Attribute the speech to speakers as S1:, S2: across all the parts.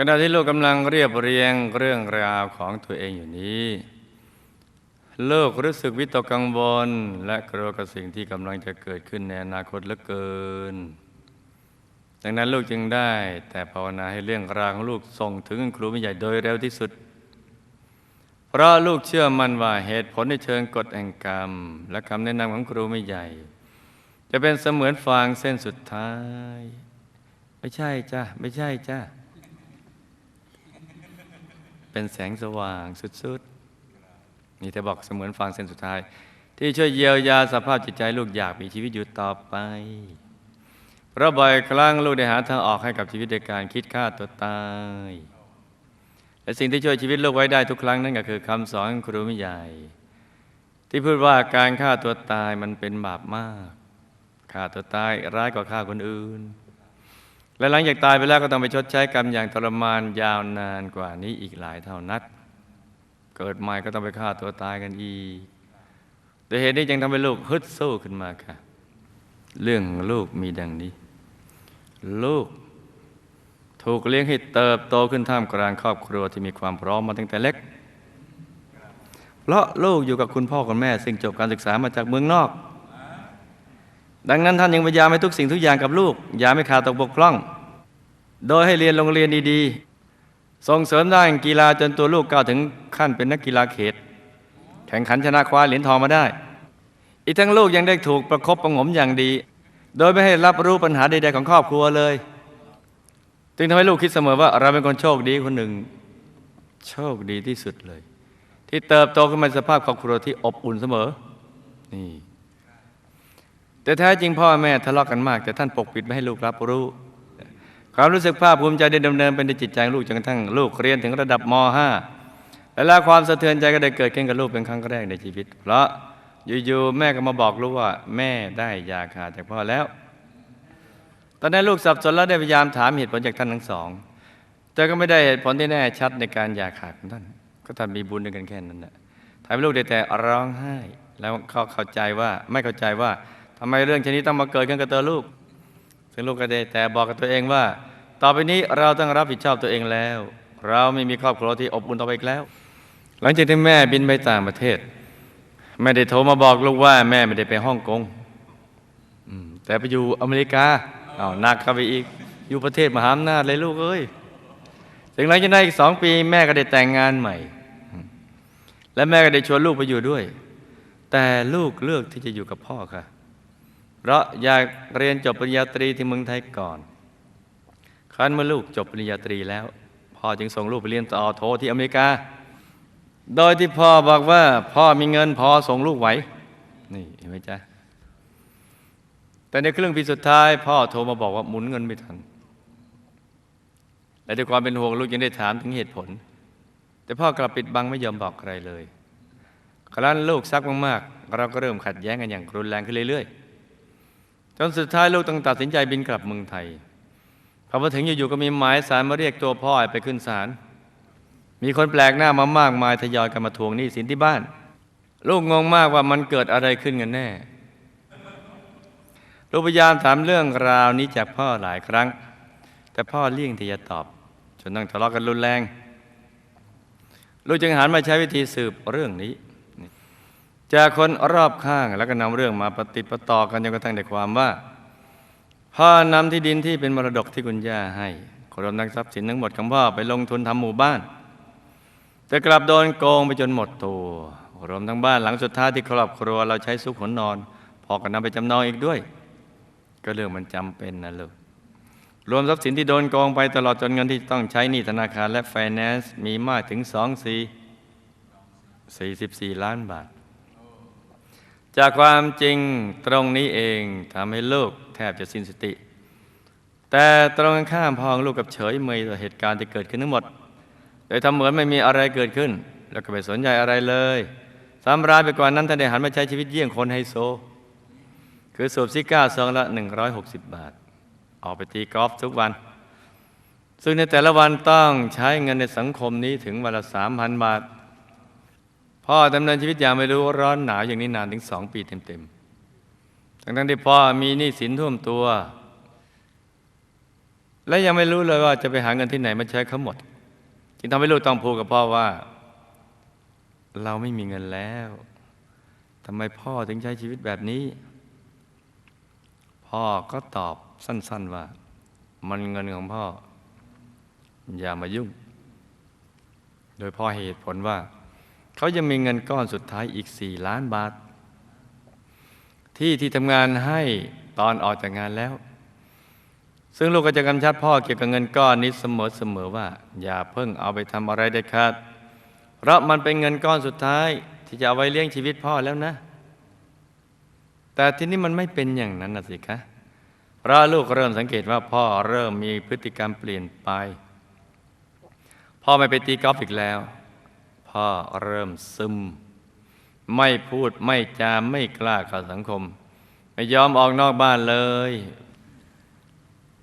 S1: ขณะที่ลูกกำลังเรียบเรียงเรื่องราวของตัวเองอยู่นี้ลูกรู้สึกวิตกกังวล และกลัวกับสิ่งที่กำลังจะเกิดขึ้นในอนาคตเหลือเกิน ดังนั้นลูกจึงได้ แต่ภาวนาให้เรื่องราวของลูกส่งถึงครูใหญ่โดยเร็วที่สุด เพราะลูกเชื่อมั่นว่าเหตุผลในเชิงกฎแห่งกรรม และคำแนะนำของครูไม่ใหญ่ จะเป็นเสมือนฟางเส้นสุดท้าย ไม่ใช่จ้ะไม่ใช่จ้ะ เป็นแสงสว่างสุดๆนี่เธอบอกเสมือนฟางเส้นสุดท้าย ที่ช่วยเยียวยาสภาพจิตใจลูกอยากมีชีวิตอยู่ต่อไปเพราะบ่อยครั้งลูกได้หาทางออกให้กับชีวิตโดยการคิดฆ่าตัวตายและสิ่งที่ช่วยชีวิตลูกไว้ได้ทุกครั้งนั่นก็คือคำสอนครูมิใหญ่ ที่พูดว่าการฆ่าตัวตายมันเป็นบาปมากฆ่าตัวตายร้ายกว่าฆ่าคนอื่น และหลังจากตายไปแล้วก็ต้องไปชดใช้กรรมอย่างทรมานยาวนานกว่านี้อีกหลายเท่านัด เกิดใหม่ก็ต้องไปฆ่าตัวตายกันอีกโดยเหตุนี้จึงทำให้ลูกฮึดสู้ขึ้นมาค่ะ เรื่องของลูกมีดังนี้ ลูกถูกเลี้ยงให้เติบโตขึ้นท่ามกลางครอบครัวที่มีความพร้อมมาตั้งแต่เล็ก เพราะลูกอยู่กับคุณพ่อคุณแม่ ซึ่งจบการศึกษามาจากเมืองนอก ดังนั้นท่านยังพยายามให้ทุกสิ่งทุกอย่างกับลูก อย่าไม่ขาดตกบกพร่อง โดยให้เรียนโรงเรียนดีๆ ส่งเสริมด้านกีฬาจนตัวลูกก้าวถึงขั้นเป็นนักกีฬาเขต แข่งขันชนะคว้าเหรียญทองมาได้ อีกทั้งลูกยังได้ถูกประคบประงมอย่างดี โดยไม่ให้รับรู้ปัญหาใดๆของครอบครัวเลย จึงทำให้ลูกคิดเสมอว่าเราเป็นคนโชคดีคนหนึ่ง โชคดีที่สุดเลย ที่เติบโตขึ้นมาสภาพครอบครัวที่อบอุ่นเสมอนี่ แต่แท้จริงพ่อแม่ทะเลาะกันมาก แต่ท่านปกปิดไม่ให้ลูกรับรู้ ความรู้สึกภาคภูมิใจได้ดำเนินเป็นในจิตใจลูกจนกระทั่งลูกเรียนถึงระดับม .5 และแล้วความสะเทือนใจก็ได้เกิดขึ้นกับลูกเป็นครั้งแรกในชีวิต เพราะอยู่ๆแม่ก็มาบอกลูกว่าแม่ได้ยาขาดจากพ่อแล้ว ตอนนั้นลูกสับสนและได้พยายามถามเหตุผลจากท่านทั้งสองแต่ก็ไม่ได้เหตุผลที่แน่ชัดในการยาขาดของท่าน ก็ท่านมีบุญด้วยกันแค่นั้นแหละทำให้ลูกได้แต่ร้องไห้ แล้วเขาเข้าใจว่าไม่เข้าใจว่า ทำไมเรื่องชนิดต้องมาเกิดขึ้นกับตัวลูก ซึ่งลูกก็ได้แต่บอกกับตัวเองว่า ต่อไปนี้เราต้องรับผิดชอบตัวเองแล้ว เราไม่มีครอบครัวที่อบอุ่นต่อไปอีกแล้ว หลังจากที่แม่บินไปต่างประเทศ ไม่ได้โทรมาบอกลูกว่า แม่ไม่ได้ไปฮ่องกงแต่ไปอยู่อเมริกาเอาหนักเข้าไปอีก อยู่ประเทศมหาอำนาจเลยลูกเอ้ยถึงหลังจากนั้นอีกสองปีแม่ก็ได้แต่งงานใหม่ และแม่ก็ได้ชวนลูกไปอยู่ด้วย แต่ลูกเลือกที่จะอยู่กับพ่อค่ะ เพราะอยากเรียนจบปริญญาตรีที่เมืองไทยก่อน ครั้นเมื่อลูกจบปริญญาตรีแล้วพ่อจึงส่งลูกไปเรียนต่อโทที่อเมริกา โดยที่พ่อบอกว่าพ่อมีเงินพอส่งลูกไหว นี่เห็นไหมจ๊ะ แต่ในครึ่งปีสุดท้าย พ่อโทรมาบอกว่าหมุนเงินไม่ทัน และด้วยความเป็นห่วงลูกยังได้ถามถึงเหตุผล แต่พ่อกลับปิดบังไม่ยอมบอกใครเลย ครั้นลูกซักมากๆ เราก็เริ่มขัดแย้งกันอย่างรุนแรงขึ้นเรื่อยๆ จนสุดท้ายลูกต้องตัดสินใจบินกลับเมืองไทยพอมาถึงอยู่ๆก็มีหมายสารมาเรียกตัวพ่อไปขึ้นศาลมีคนแปลกหน้ามามากมายทยอยกันมาทวงหนี้สินที่บ้าน ลูกงงมากว่ามันเกิดอะไรขึ้นกันแน่ ลูกพยายามถามเรื่องราวนี้จากพ่อหลายครั้ง แต่พ่อเลี่ยงที่จะตอบ จนต้องทะเลาะกันรุนแรง ลูกจึงหันมาใช้วิธีสืบเรื่องนี้ จากคนรอบข้างแล้วก็นำเรื่องมาปฏิประต่อกันจนกระทั่งได้ความว่าพ่อนำที่ดินที่เป็นมรดกที่คุณย่าให้รวมทั้งทรัพย์สินทั้งหมดของพ่อไปลงทุนทำหมู่บ้าน แต่กลับโดนโกงไปจนหมดตัวรวมทั้งบ้านหลังสุดท้ายที่ครอบครัวเราใช้ซุกหนนอนพอกันนำไปจำนองอีกด้วย ก็เรื่องมันจำเป็นนะลูกรวมทรัพย์สินที่โดนโกงไปตลอดจนเงินที่ต้องใช้หนี้ธนาคารและไฟแนนซ์มีมากถึง2 4 44ล้านบาท จากความจริงตรงนี้เองทำให้ลูกแทบจะสิ้นสติ แต่ตรงข้ามพองลูกกับเฉยเมยต่อเหตุการณ์ที่เกิดขึ้นทั้งหมด โดยทำเหมือนไม่มีอะไรเกิดขึ้น แล้วก็ไม่สนใจอะไรเลยซ้ำร้ายไปกว่านั้นท่านได้หันมาใช้ชีวิตเยี่ยงคนไฮโซ คือสูบซิก้าซองละ 160 บาท ออกไปตีกอล์ฟทุกวัน ซึ่งในแต่ละวันต้องใช้เงินในสังคมนี้ถึงวันละ3,000 บาท พ่อดำเนินชีวิตอย่างไม่รู้ร้อนหนาวอย่างนี้นานถึงสองปีเต็มๆทั้งๆที่พ่อมีหนี้สินท่วมตัว และยังไม่รู้เลยว่าจะไปหาเงินที่ไหนมาใช้เขาหมด จึงทำให้ลูกต้องพูดกับพ่อว่า เราไม่มีเงินแล้วทำไมพ่อถึงใช้ชีวิตแบบนี้ พ่อก็ตอบสั้น ๆว่า มันเงินของพ่อ อย่ามายุ่ง โดยพ่อเหตุผลว่า เขายังมีเงินก้อนสุดท้ายอีกสี่ล้านบาท ที่ที่ทำงานให้ตอนออกจากงานแล้ว ซึ่งลูกก็จะกำชับพ่อเกี่ยวกับเงินก้อนนี้เสมอๆว่า อย่าเพิ่งเอาไปทำอะไรเด็ดขาดเพราะมันเป็นเงินก้อนสุดท้ายที่จะเอาไว้เลี้ยงชีวิตพ่อแล้วนะ แต่ที่นี้มันไม่เป็นอย่างนั้นนะสิคะเพราะลูกเริ่มสังเกตว่าพ่อเริ่มมีพฤติกรรมเปลี่ยนไป พ่อไม่ไปตีกอล์ฟอีกแล้ว พ่อเริ่มซึม ไม่พูดไม่จามไม่กล้าเข้าสังคม ไม่ยอมออกนอกบ้านเลย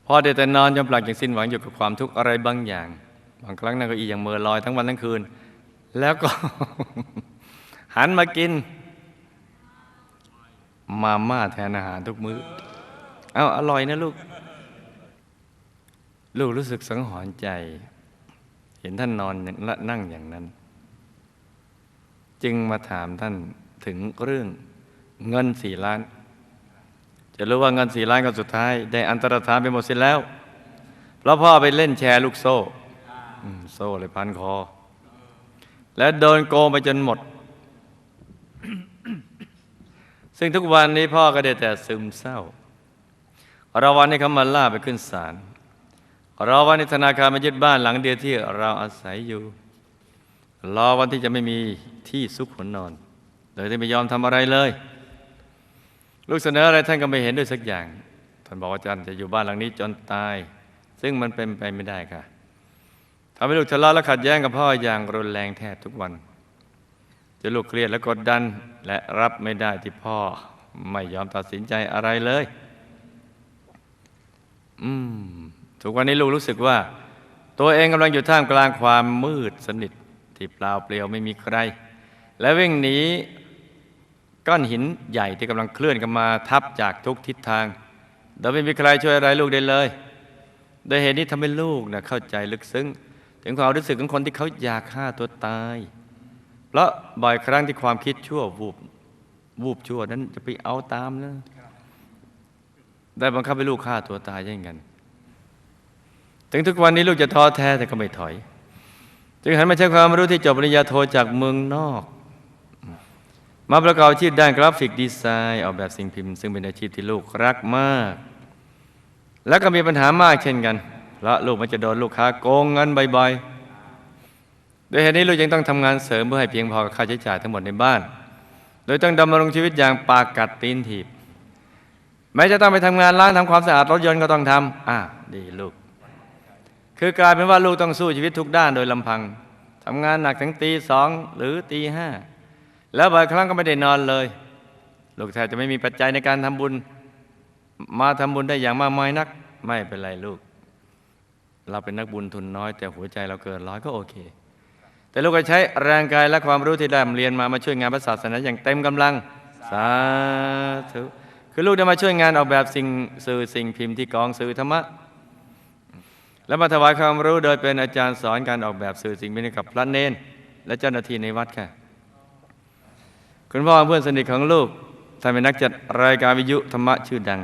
S1: พ่อได้แต่นอนจนปลักอย่างสิ้นหวังอยู่กับความทุกข์อะไรบางอย่าง บางครั้งนั่งก็อีอย่างเมื่อลอยทั้งวันทั้งคืน แล้วก็ หันมากิน มาม่าแทนอาหารทุกมื้อเอาอร่อยนะลูก ลูกรู้สึกสังหรณ์ใจ เห็นท่านนอนและนั่งอย่างนั้น จึงมาถามท่านถึงเรื่องเงินสี่ล้าน จะรู้ว่าเงินสี่ล้านก็สุดท้าย ได้อันตรธานไปหมดสร็จแล้ว เพราะพ่อไปเล่นแชร์ลูกโซ่โซ่เลยพันคอ และโดนโกงไปจนหมด ซึ่งทุกวันนี้พ่อก็ได้แต่ซึมเศร้ารอวันนี้เขามาล่าไปขึ้นศาลรอวันนี้ธนาคารมายึดบ้านหลังเดียวที่เราอาศัยอยู่ รอวันที่จะไม่มีที่ซุกหัวนอน โดยที่ไม่ยอมทำอะไรเลย ลูกเสนออะไรท่านก็ไม่เห็นด้วยสักอย่าง ท่านบอกว่าอาจารย์จะอยู่บ้านหลังนี้จนตาย ซึ่งมันเป็นไปไม่ได้ค่ะทำให้ลูกทะเลาะและขัดแย้งกับพ่ออย่างรุนแรงแทบทุกวันจะลูกเครียดและกดดันและรับไม่ได้ที่พ่อ ไม่ยอมตัดสินใจอะไรเลย อืมทุกวันนี้ลูกรู้สึกว่า ตัวเองกำลังอยู่ท่ามกลางความมืดสนิท ที่เปล่าเปลี่ยวไม่มีใคร และวิ่งหนีก้อนหินใหญ่ที่กำลังเคลื่อนกันมาทับจากทุกทิศทาง โดยไม่มีใครช่วยอะไรลูกได้เลย โดยเหตุนี้ทำให้ลูกนะเข้าใจลึกซึ้ง ถึงความรู้สึกของคนที่เขาอยากฆ่าตัวตาย เพราะบ่อยครั้งที่ความคิดชั่ววูบวูบชั่วนั้นจะไปเอาตามนะได้บังคับให้ลูกฆ่าตัวตายอย่างนั้นถึงทุกวันนี้ลูกจะท้อแท้แต่ก็ไม่ถอย จึงหันมาใช้ความรู้ที่จบปริญญาโทจากเมืองนอก มาประกอบอาชีพด้านกราฟิกดีไซน์ ออกแบบสิ่งพิมพ์ ซึ่งเป็นอาชีพที่ลูกรักมาก และก็มีปัญหามากเช่นกันเพราะลูกมันจะโดนลูกค้าโกงเงินบ่อยๆโดยเหตุนี้ลูกยังต้องทำงานเสริมเพื่อให้เพียงพอกับค่าใช้จ่ายทั้งหมดในบ้าน โดยต้องดำรงชีวิตอย่างปากกัดตีนถีบแม้จะต้องไปทำงานล้างทำความสะอาดรถยนต์ก็ต้องทำอ่าดีลูก คือกลายเป็นว่าลูกต้องสู้ชีวิตทุกด้านโดยลำพังทำงานหนักถึงตีสองหรือตีห้าแล้วบางครั้งก็ไม่ได้นอนเลย ลูกแทบจะไม่มีปัจจัยในการทำบุญ มาทำบุญได้อย่างมากมายนัก ไม่เป็นไรลูก เราเป็นนักบุญทุนน้อย แต่หัวใจเราเกินร้อยก็โอเค แต่ลูกก็ใช้แรงกายและความรู้ที่ได้เรียนมามาช่วยงานพระศาสนาอย่างเต็มกำลังสาธุคือลูกได้มาช่วยงานออกแบบสิ่งสื่อสิ่งพิมพ์ที่กองสื่อธรรมะ และมาถวายความรู้โดยเป็นอาจารย์สอนการออกแบบสื่อสิ่งพิมพ์กับพระเนน และเจ้าหน้าที่ในวัดค่ะ คุณพ่อเพื่อนสนิทของลูกท่านเป็นนักจัดรายการวิทยุธรรมะชื่อดัง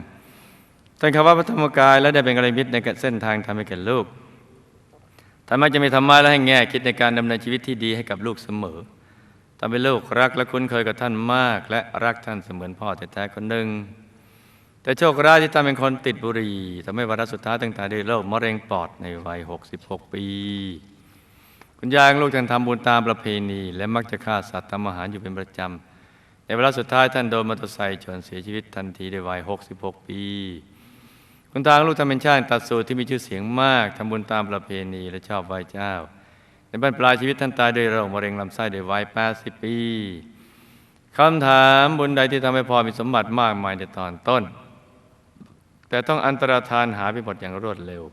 S1: ท่านคำว่าพระธรรมกายและได้เป็นกระมิตรในเส้นทางทำให้แก่ลูกท่านมักจะมีธรรมะและให้แง่คิดในการดำเนินชีวิตที่ดีให้กับลูกเสมอทำให้ลูกรักและคุ้นเคยกับท่านมาก และรักท่านเสมือนพ่อแท้ๆคนหนึ่ง แต่โชคร้ายที่ท่านเป็นคนติดบุหรี่ทำให้วาระสุดท้ายตั้งแต่ได้โรคมะเร็งปอดในวัย 66 ปี คุณยายลูกท่านทำบุญตามประเพณี และมักจะฆ่าสัตว์ทำอาหารอยู่เป็นประจำในเวลาสุดท้ายท่านโดนมอเตอร์ไซค์ชนเสียชีวิตทันทีในวัย 66 ปี คุณตาลูกทำเป็นช่างตัดสูตรที่มีชื่อเสียงมากทำบุญตามประเพณีและชอบไหว้เจ้า ในบรรปลายชีวิตท่านตายด้วยโรคมะเร็งลำไส้ในวัย 80 ปีคำถามบุญใดที่ทำให้พ่อมีสมบัติมากมายในตอนต้น แต่ต้องอันตรธานหาไปหมดอย่างรวดเร็ว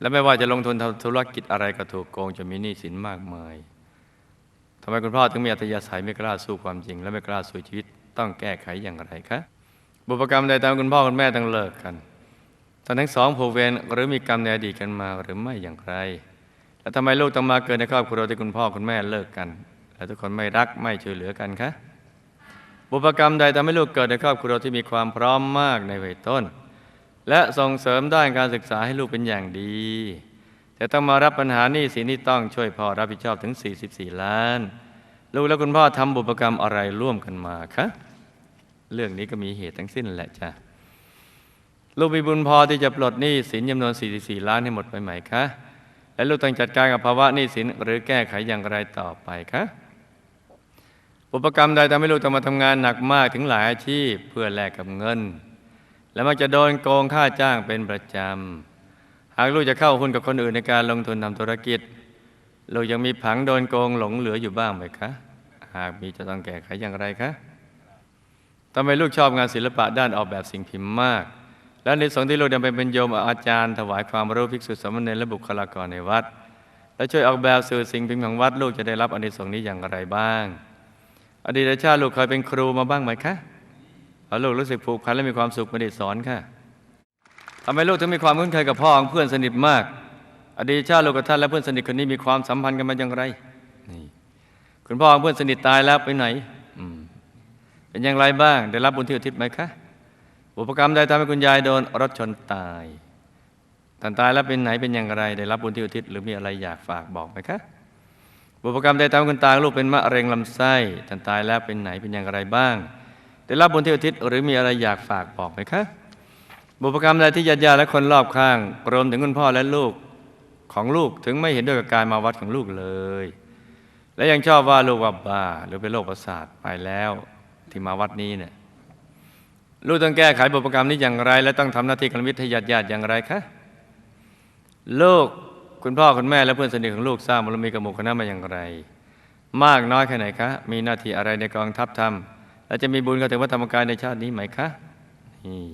S1: และไม่ว่าจะลงทุนทำธุรกิจอะไรก็ถูกโกงจนมีหนี้สินมากมายทำไมคุณพ่อถึงมีอัตยาศัยไม่กล้าสู้ความจริง และไม่กล้าสู้ชีวิต ต้องแก้ไขอย่างไรคะ บุพกรรมใดตามคุณพ่อคุณแม่ต้องเลิกกันท่านทั้งสองผูกเวรหรือมีกรรมในอดีตกันมาหรือไม่อย่างไร และทำไมลูกต้องมาเกิดในครอบครัวที่คุณพ่อคุณแม่เลิกกัน และทุกคนไม่รักไม่ช่วยเหลือกันคะ บุพกรรมใดทำให้ลูกเกิดในครอบครัวที่มีความพร้อมมากในวัยต้น และส่งเสริมด้านการศึกษาให้ลูกเป็นอย่างดี แต่ต้องมารับปัญหานี้สินที่ต้องช่วยพ่อรับผิดชอบถึง 44 ล้าน ลูกและคุณพ่อทำบุพกรรมอะไรร่วมกันมาคะเรื่องนี้ก็มีเหตุทั้งสิ้นแหละจ้ะลูกมีบุญพอที่จะปลดหนี้สินจำนวน 44 ล้านให้หมดไปไหมคะ และลูกต้องจัดการกับภาวะหนี้สินหรือแก้ไขอย่างไรต่อไปคะ อุปกรรมใดทำให้ลูกต้องมาทำงานหนักมากถึงหลายอาชีพเพื่อแลกกับเงิน และมักจะโดนโกงค่าจ้างเป็นประจำ หากลูกจะเข้าหุ้นกับคนอื่นในการลงทุนทำธุรกิจ ลูกยังมีผังโดนโกงหลงเหลืออยู่บ้างไหมคะ หากมีจะต้องแก้ไขอย่างไรคะทำไมลูกชอบงานศิลปะด้านออกแบบสิ่งพิมพ์มาก และในสงฆ์ที่ลูกได้ไปเป็นโยมอาจารย์ ถวายความรู้ภิกษุสามเณรและบุคลากรในวัด และช่วยออกแบบสื่อสิ่งพิมพ์ของวัด ลูกจะได้รับอนิสงส์นี้อย่างไรบ้าง อดีตชาติลูกเคยเป็นครูมาบ้างไหมคะลูกรู้สึกผูกพันและมีความสุขไม่ได้สอนค่ะทำไมลูกถึงมีความคุ้นเคยกับพ่อของเพื่อนสนิทมาก อดีตชาติลูกกับท่านและเพื่อนสนิทคนนี้มีความสัมพันธ์กันมาอย่างไรนี่คุณพ่อของเพื่อนสนิทตายแล้วไปไหนเป็นอย่างไรบ้าง ได้รับบุญที่อุทิศไหมคะอุปกรรมใดทำให้คุณยายโดนรถชนตายท่านตายแล้วเป็นไหนเป็นอย่างไร ได้รับบุญที่อุทิศหรือมีอะไรอยากฝากบอกไหมคะ บุพกรรมใดทำให้คุณตาลูกเป็นมะเร็งลำไส้ท่านตายแล้วเป็นไหนเป็นอย่างไรบ้างได้รับบุญที่อุทิศหรือมีอะไรอยากฝากบอกไหมคะ บุพกรรมใดที่ญาติญาติและคนรอบข้างรวมถึงคุณพ่อและลูกของลูกถึงไม่เห็นด้วยกับการมาวัดของลูกเลย และยังชอบว่าลูกว่าบ้าหรือเป็นโรคประสาทไปแล้วที่มาวัดนี้เนี่ยลูกต้องแก้ไขบุพกรรมนี้อย่างไร และต้องทำหน้าที่กรมิตรให้ญาติญาติอย่างไรคะลูก คุณพ่อคุณแม่และเพื่อนสนิทของลูกสร้างบารมีกับหมู่คณะมาอย่างไร มากน้อยแค่ไหนคะ มีหน้าที่อะไรในกองทัพทำและจะมีบุญกับถึงวัดธรรมกายในชาตินี้ไหมคะนี่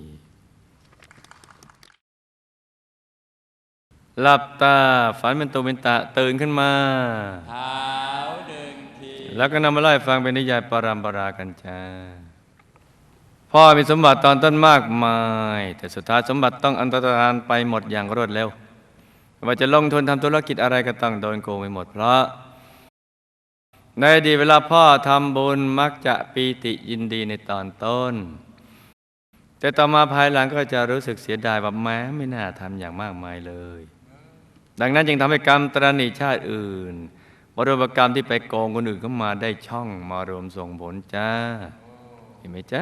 S1: หลับตาฝันเป็นตัวเป็นตะตื่นขึ้นมา
S2: เท้าหนึ่งที
S1: แล้วก็นำมาไล่าให้ฟังเป็นนิยายปรัมปรากันจ้าพ่อมีสมบัติตอนต้นมากมาย แต่สุดท้ายสมบัติต้องอันตรธานไปหมดอย่างรวดเร็วไม่ ว่าจะลงทุนทำธุรกิจอะไรก็ต้องโดนโกงไปหมด เพราะ ในอดีตเวลาพ่อทำบุญมักจะปีติยินดีในตอนต้น แต่ต่อมาภายหลังก็จะรู้สึกเสียดายว่าแม้ไม่น่าทำอย่างมากมายเลย ดังนั้นจึงทำให้กรรมตรณีชาติอื่นบรมกรรมที่ไปโกงคนอื่นเข้ามาได้ช่องมารวมส่งผลจ้า เห็นไหมจ๊ะ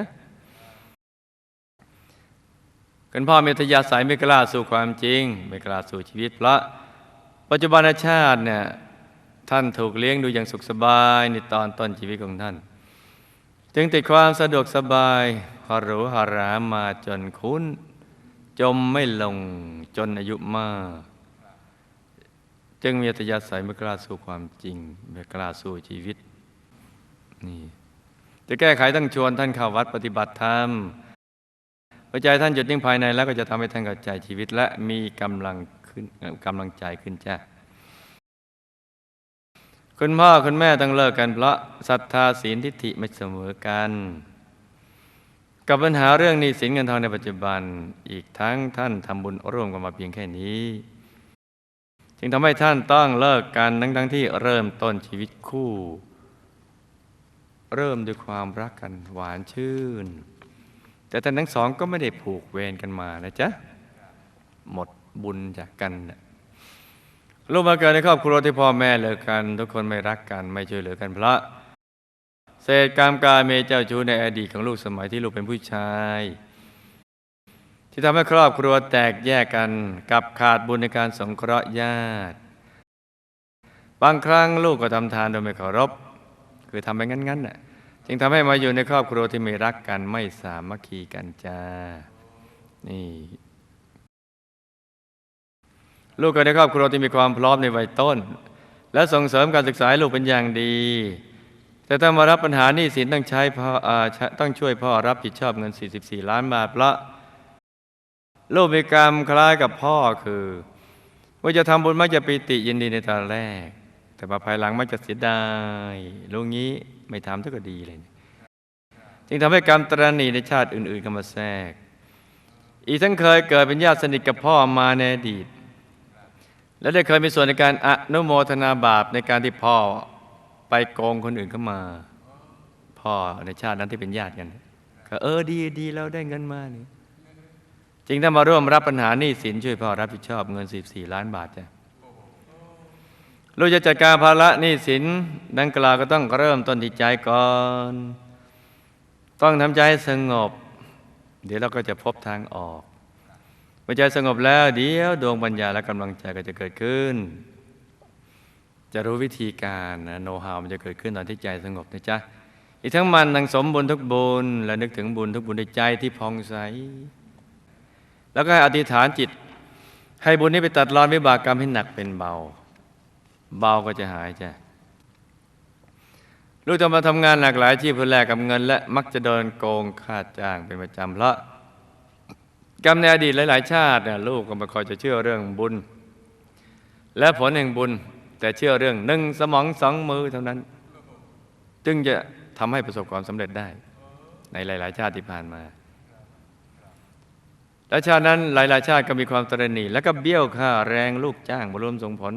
S1: คุณพ่อเมตยาสายไม่กล้าสู่ความจริง ไม่กล้าสู่ชีวิต เพราะปัจจุบันชาติเนี่ยท่านถูกเลี้ยงดูอย่างสุขสบายในตอนต้นชีวิตของท่าน จึงติดความสะดวกสบายหรูหรามาจนคุ้น จมไม่ลงจนอายุมาก จึงมีอัตยาศัยไม่กล้าสู่ความจริงไม่กล้าสู่ชีวิตนี่จะแก้ไขต้องชวนท่านเข้าวัดปฏิบัติธรรม หัวใจท่านหยุดนิ่งภายในแล้วก็จะทำให้ท่านเข้าใจชีวิต และมีกำลังขึ้นเอ่อกำลังใจขึ้นจ้าคุณพ่อคุณแม่ต้องเลิกกัน เพราะศรัทธาศีลทิฏฐิไม่เสมอกัน กับปัญหาเรื่องหนี้สินเงินทองในปัจจุบันอีกทั้งท่านทำบุญร่วมกันมาเพียงแค่นี้ จึงทำให้ท่านต้องเลิกกันทั้งทั้งที่เริ่มต้นชีวิตคู่ เริ่มด้วยความรักกันหวานชื่น แต่ท่านทั้งสองก็ไม่ได้ผูกเวรกันมานะจ๊ะ หมดบุญจากกันนะลูกมาเกิดในครอบครัวที่พ่อแม่เลิกกัน ทุกคนไม่รักกันไม่ช่วยเหลือกันเพราะเศษกรรมกาเมเจ้าชู้ในอดีตของลูกสมัยที่ลูกเป็นผู้ชาย ที่ทำให้ครอบครัวแตกแยกกันกับขาดบุญในการสงเคราะห์ญาติ บางครั้งลูกก็ทำทานโดยไม่เคารพ คือทำไปงั้นๆน่ะ จึงทำให้มาอยู่ในครอบครัวที่ไม่รักกันไม่สามัคคีกันจ้านี่ลูกก็ในครอบครัวที่มีความพร้อมในวัยต้น และส่งเสริมการศึกษาลูกเป็นอย่างดี แต่ถ้ามารับปัญหาหนี้สินต้องใช้พ่อต้องช่วยพ่อรับผิดชอบเงิน 44 ล้านบาทเพราะลูกมีกรรมคล้ายกับพ่อคือ ว่าจะทำบุญมักจะปีติยินดีในตอนแรก แต่มาภายหลังมักจะเสียดายลุงงี้ไม่ทำเท่าก็ดีเลย จึงทำให้กรรมตรณีในชาติอื่นๆเข้ามาแทรก อีกทั้งเคยเกิดเป็นญาติสนิทกับพ่อมาในอดีต และได้เคยมีส่วนในการอนุโมทนาบาปในการที่พ่อไปโกงคนอื่นเข้ามา พ่อในชาตินั้นที่เป็นญาติกัน ก็เออดีดีเราได้เงินมานี่จึงถ้ามาร่วมรับปัญหาหนี้สินช่วยพ่อรับผิดชอบเงิน 14 ล้านบาทจ้ะ ลูกจะจัดการภาระหนี้สินดังกล่าวก็ต้องเริ่มต้นที่ใจก่อน ต้องทำใจสงบ เดี๋ยวเราก็จะพบทางออกเมื่อใจสงบแล้ว เดี๋ยวดวงปัญญาและกำลังใจก็จะเกิดขึ้น จะรู้วิธีการนะโน้ตฮาวมันจะเกิดขึ้นตอนที่ใจสงบนะจ๊ะอีกทั้งมันทั้งสมบุญทุกบุญและนึกถึงบุญทุกบุญในใจที่พองใส แล้วก็ให้อธิษฐานจิต ให้บุญนี้ไปตัดรอนวิบากกรรมให้หนักเป็นเบา เบาก็จะหายจ้ะลูกจะมาทำงานหลากหลายอาชีพเพื่อแลกกับเงิน และมักจะโดนโกงค่าจ้างเป็นประจำเพราะกรรมในอดีตหลาย ๆ ชาติเนี่ยลูกก็ไม่ค่อยจะเชื่อเรื่องบุญ และผลแห่งบุญแต่เชื่อเรื่องหนึ่งสมองสองมือเท่านั้น จึงจะทำให้ประสบความสำเร็จได้ ในหลาย ๆ ชาติที่ผ่านมา และชาตินั้นหลาย ๆ ชาติก็มีความตระหนี่แล้วก็เบี้ยวค่าแรงลูกจ้างบรวมส่งผล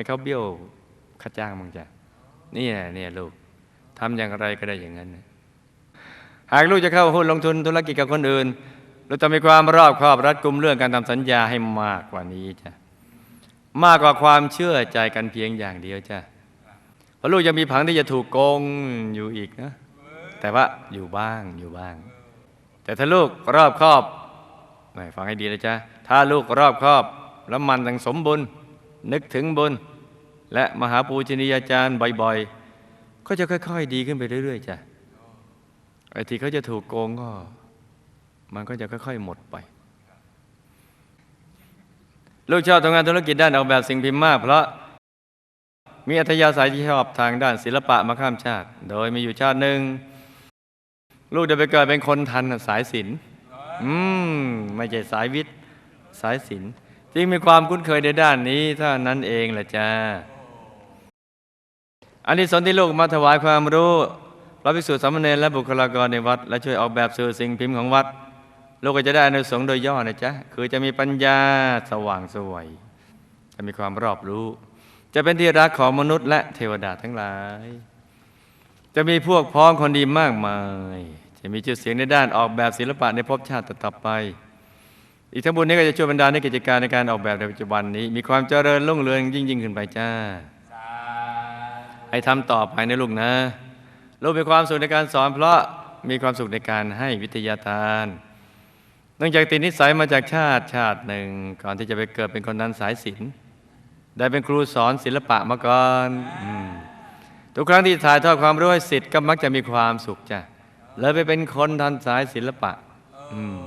S1: ให้เขาเบี้ยวค่าจ้างมั้งจ้ะนี่แหละเนี่ยลูกทำอย่างไรก็ได้อย่างนั้น หากลูกจะเข้าหุ้นลงทุนธุรกิจกับคนอื่นเราต้องมีความรอบครอบรัดกุมเรื่องการทำสัญญาให้มากกว่านี้จ้ะมากกว่าความเชื่อใจกันเพียงอย่างเดียวจ้ะเพราะลูกยังมีผังที่จะถูกโกงอยู่อีกนะแต่ว่าอยู่บ้างอยู่บ้าง แต่ถ้าลูกรอบครอบไม่ฟังให้ดีนะจ๊ะถ้าลูกรอบครอบแล้วมันตั้งสมบุญนึกถึงบุญ และมหาปูชนียาจารย์บ่อยๆ ก็จะค่อย ๆ ดีขึ้นไปเรื่อยๆจ้ะไอ้ที่เขาจะถูกโกงก็ มันก็จะค่อย ๆ หมดไป ลูกชอบทำงานธุรกิจด้านออกแบบสิ่งพิมพ์มาก เพราะมีอัธยาศัยที่ชอบทางด้านศิลปะมาข้ามชาติ โดยมีอยู่ชาติหนึ่ง ลูกจะไปเกิดเป็นคนทันสายศิลป์อืมไม่ใช่สายวิทย์สายศิลป์จึงมีความคุ้นเคยในด้านนี้เท่านั้นเองแหละจ้า อันนี้สนที่ลูกมาถวายความรู้พระภิกษุสามเณรและบุคลากรในวัด และช่วยออกแบบสื่อสิ่งพิมพ์ของวัด ลูกก็จะได้อนุสงส์โดยย่อนะจ๊ะคือจะมีปัญญาสว่างสวยจะมีความรอบรู้ จะเป็นที่รักของมนุษย์และเทวดาทั้งหลาย จะมีพวกพ้องคนดีมากมาย จะมีชื่อเสียงในด้านออกแบบศิลปะในภพชาติต่อไป อีกทั้งบุญนี้ก็จะช่วยบรรดาในกิจการในการออกแบบในปัจจุบันนี้ มีความเจริญรุ่งเรืองยิ่งยิ่งขึ้นไปจ้า ให้ทำต่อไปนะลูกนะ ลูกมีความสุขในการสอน เพราะมีความสุขในการให้วิทยาทานเนื่องจากติดนิสัยมาจากชาติชาติหนึ่ง ก่อนที่จะไปเกิดเป็นคนนั้นสายศิลป์ได้เป็นครูสอนศิลปะมาก่อนอทุกครั้งที่ถ่ายทอดความรู้ให้สิทธิ์ก็มักจะมีความสุขจ้ะเลยไปเป็นคนทันสายศิลปะอืม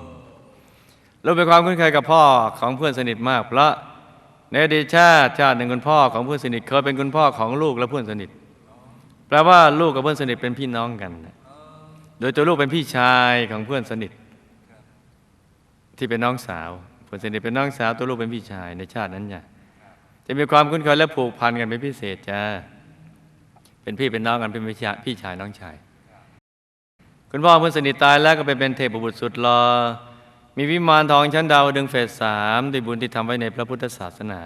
S1: เราเป็นความคุ้นเคยกับพ่อของเพื่อนสนิทมาก เพราะ ในอดีตชาติชาติหนึ่งคุณพ่อของเพื่อนสนิทเคยเป็นคุณพ่อของลูกและเพื่อนสนิทแปลว่าลูกกับเพื่อนสนิทเป็นพี่น้องกัน โดยตัวลูกเป็นพี่ชายของเพื่อนสนิท ที่เป็นน้องสาว เพื่อนสนิทเป็นน้องสาวตัวลูกเป็นพี่ชายในชาตินั้นจ้ะจะมีความคุ้นเคยและผูกพันกันเป็นพิเศษจ้าเป็นพี่เป็นน้องกันเป็นพี่ชายพี่ชายน้องชาย คุณพ่อเพื่อนสนิทตายแล้วก็ไปเป็นเทพบุตรสุดหลอ มีวิมานทองชั้นดาวดึงเฟสสามด้วยบุญที่ทำไว้ในพระพุทธศาสนา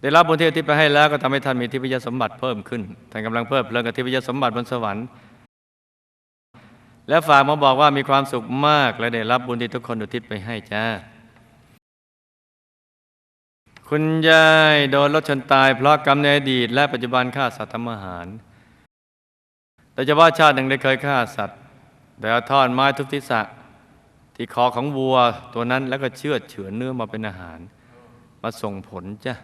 S1: ได้รับบุญที่อุทิศไปให้แล้วก็ทำให้ท่านมีทิพยสมบัติเพิ่มขึ้นท่านกำลังเพิ่มเพลิงกับทิพยสมบัติบนสวรรค์ และฝากมาบอกว่ามีความสุขมากและได้รับบุญที่ทุกคนอุทิศไปให้จ้าคุณยายโดนรถชนตายเพราะกรรมในอดีต และปัจจุบันฆ่าสัตว์ทำอาหาร แต่จะว่าชาติหนึ่งได้เคยฆ่าสัตว์แต่เอาท่อนไม้ทุบทิศะ ที่คอของวัวตัวนั้นแล้วก็เชือดเฉือนเนื้อมาเป็นอาหาร มาส่งผลจ้ะ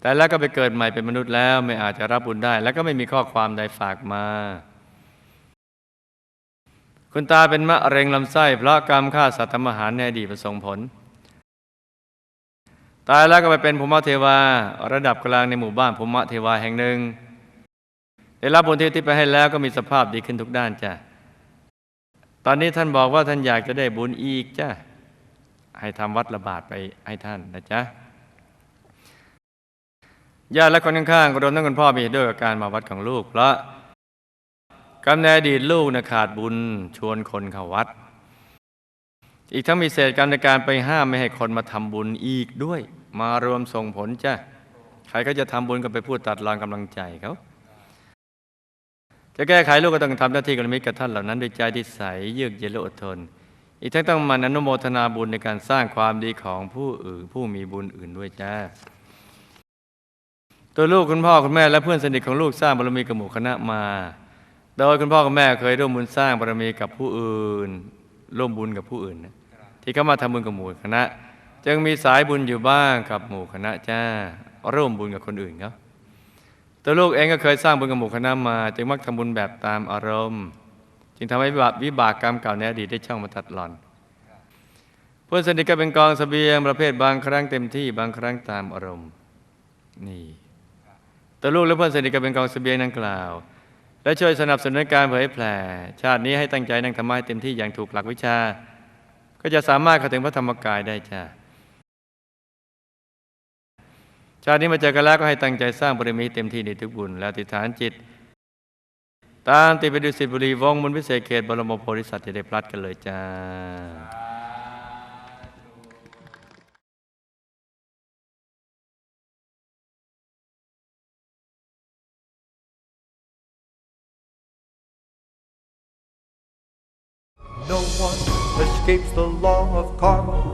S1: แต่แล้วก็ไปเกิดใหม่เป็นมนุษย์แล้วไม่อาจจะรับบุญได้ แล้วก็ไม่มีข้อความใดฝากมา คุณตาเป็นมะเร็งลำไส้เพราะกรรมฆ่าสัตว์ทำอาหารในอดีตประสงผล ตายแล้วก็ไปเป็นภูมิเทวา ระดับกลางในหมู่บ้านภูมิเทวาแห่งหนึ่ง ได้รับบุญที่ที่ไปให้แล้วก็มีสภาพดีขึ้นทุกด้านจ้ะ ตอนนี้ท่านบอกว่าท่านอยากจะได้บุญอีกจ้ะให้ทำวัดระบาดไปให้ท่านนะจ๊ะญาติและคนข้างๆก็รวมทั้งคุณพ่อมีด้วยกับการมาวัดของลูกเพราะกำเนิดอดีตลูกนะขาดบุญชวนคนเข้าวัด อีกทั้งมีเศษกรรมในการไปห้ามไม่ให้คนมาทำบุญอีกด้วย มารวมส่งผลจ้ะใครก็จะทำบุญก็ไปพูดตัดรอนกำลังใจเขา จะแก้ไขลูกก็ต้องทำหน้าที่กรมิตกับท่านเหล่านั้นด้วยใจที่ใสเยือกเย็นและอดทน อีกทั้งต้องมันอนุโมทนาบุญในการสร้างความดีของผู้อื่นผู้มีบุญอื่นด้วยจ้าตัวลูกคุณพ่อคุณแม่และเพื่อนสนิทของลูกสร้างบารมีกับหมู่คณะมา โดยคุณพ่อคุณแม่เคยร่วมบุญสร้างบารมีกับผู้อื่น ร่วมบุญกับผู้อื่นนะที่เข้ามาทำบุญกับหมู่คณะ จึงมีสายบุญอยู่บ้างกับหมู่คณะจ้าร่วมบุญกับคนอื่นครับ ตัวลูกเองก็เคยสร้างบุญกับหมู่คณะมา จึงมักทำบุญแบบตามอารมณ์ จึงทำให้วิบากวิบากกรรมเก่าในอดีตได้ช่องมาตัดหลอนเพื่อนสนิทก็เป็นกองสเสบียงประเภทบางครั้งเต็มที่บางครั้งตามอารมณ์ นี่ตัวลูกและเพื่อนสนิทก็เป็นกองสเสบียงดังกล่าว และช่วยสนับสนุนการเผยแผ่ ชาตินี้ให้ตั้งใจนั่งธรรมะให้เต็มที่อย่างถูกหลักวิชา ก็จะสามารถเข้าถึงพระธรรมกายได้จ้า ชาตินี้มาเจอกันแล้วก็ให้ตั้งใจสร้างบารมีเต็มที่ในทุกบุญและอธิฐานจิต ตามติไปดูสิบุรีวงศ์มนต์พิเศษเขตบรมโพธิสัตว์จะได้พลัดกันเลยจ้า
S3: No one escapes the law of karma.